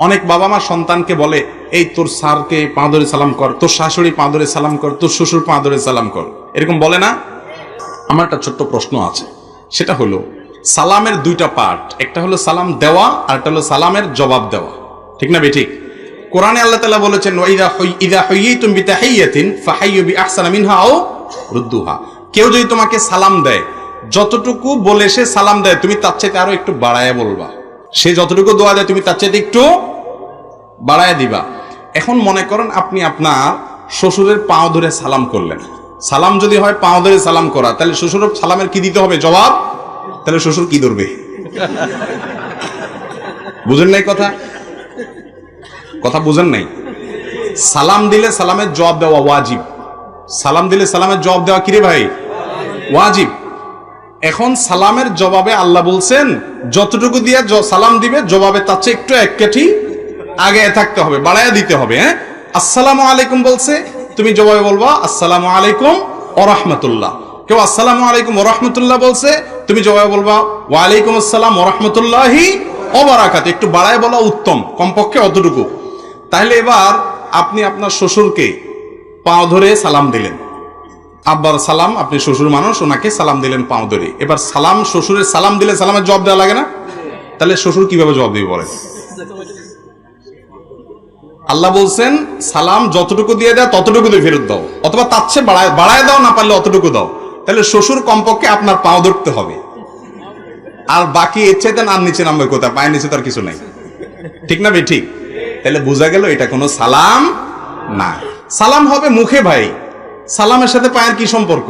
অনেক বাবা মা সন্তানকে বলে, এই তোর স্যারকে পা ধরে সালাম কর, তোর শাশুড়ি পা ধরে সালাম কর, তোর শ্বশুর পা ধরে সালাম কর। এরকম বলে না? আমার একটা ছোট্ট প্রশ্ন আছে। সেটা হলো, সালামের দুইটা পার্ট, একটা হলো সালাম দেওয়া আর একটা হলো সালামের জবাব দেওয়া। ঠিক না বেঠিক কোরআনে আল্লাহ তাআলা বলেছেন ওয়াইদা হই, ইদা হাইয়িতুম বিতাহিয়াতিন ফাহাইয়ু বিআহসানা মিনহা আও রুদ্দুহা। কেউ যদি তোমাকে সালাম দেয়, যতটুকু বলে সে সালাম দেয়, তুমি তার চাইতে আরও একটু বাড়ায় বলবা। সে যতটুকু দোয়া দেয়, তুমি তার চাইতে একটু বাড়ায় দিবা। এখন মনে করেন আপনি আপনার শ্বশুরের পাও ধরে সালাম করলেন। সালাম যদি হয়, পাও ধরে সালাম করা। তাহলে শ্বশুরের সালামের কি দিতে হবে? জবাব? তাহলে শ্বশুর কি ধরবে? বুঝেন নাই কথা? কথা বুঝেন নাই? সালাম দিলে সালামের জবাব দেওয়া ওয়াজিব। সালাম দিলে সালামের জবাব দেওয়া কিরে ভাই? ওয়াজিব। এখন সালামের জবাবে আল্লাহ বলছেন, যতটুকু দিয়ে সালাম দিবে, জবাবে তার চেয়ে একটু এক কাঠি আগে থাকতে হবে, বাড়াইয়া দিতে হবে হ্যাঁ? আসসালামু আলাইকুম বলছে, তুমি জবাবে বলবা, আসসালামু আলাইকুম ও রহমতুল্লাহ। কেউ আসসালামু আলাইকুম ও রহমতুল্লাহ বলছে, তুমি জবাবে বলবা, ওয়ালাইকুম আসসালাম ও রহমতুল্লাহি অবরাকাত একটু বাড়ায় বলা উত্তম, কমপক্ষে অতটুকু। তাহলে এবার আপনি আপনার শ্বশুরকে পা ধরে সালাম দিলেন। আব্বার সালাম, আপনি শ্বশুর মানুষ, ওনাকে সালাম দিলেন পাও ধরে। এবার সালাম, শ্বশুরের সালাম দিলে সালামের জবাব দেওয়া লাগে না? তাহলে শ্বশুর কীভাবে জবাব দিবে বলেন? আল্লাহ বলছেন, সালাম যতটুকু দিয়ে দেয়, ততটুকু দিয়ে ফেরত দাও। অথবা তার চেয়ে বাড়ায় বাড়ায় দাও, না পারলে অতটুকু দাও। তাহলে শ্বশুর কমপক্ষে আপনার পাও ধরতে হবে। আর বাকি এর চাইতে আর নিচে নামবে কোথায়? পায়ের নিচে তার কিছু নাই। ঠিক না বে ঠিক। তাহলে বোঝা গেল, এটা কোনো সালাম না। সালাম হবে মুখে ভাই। সালামের সাথে পায়ের কি সম্পর্ক?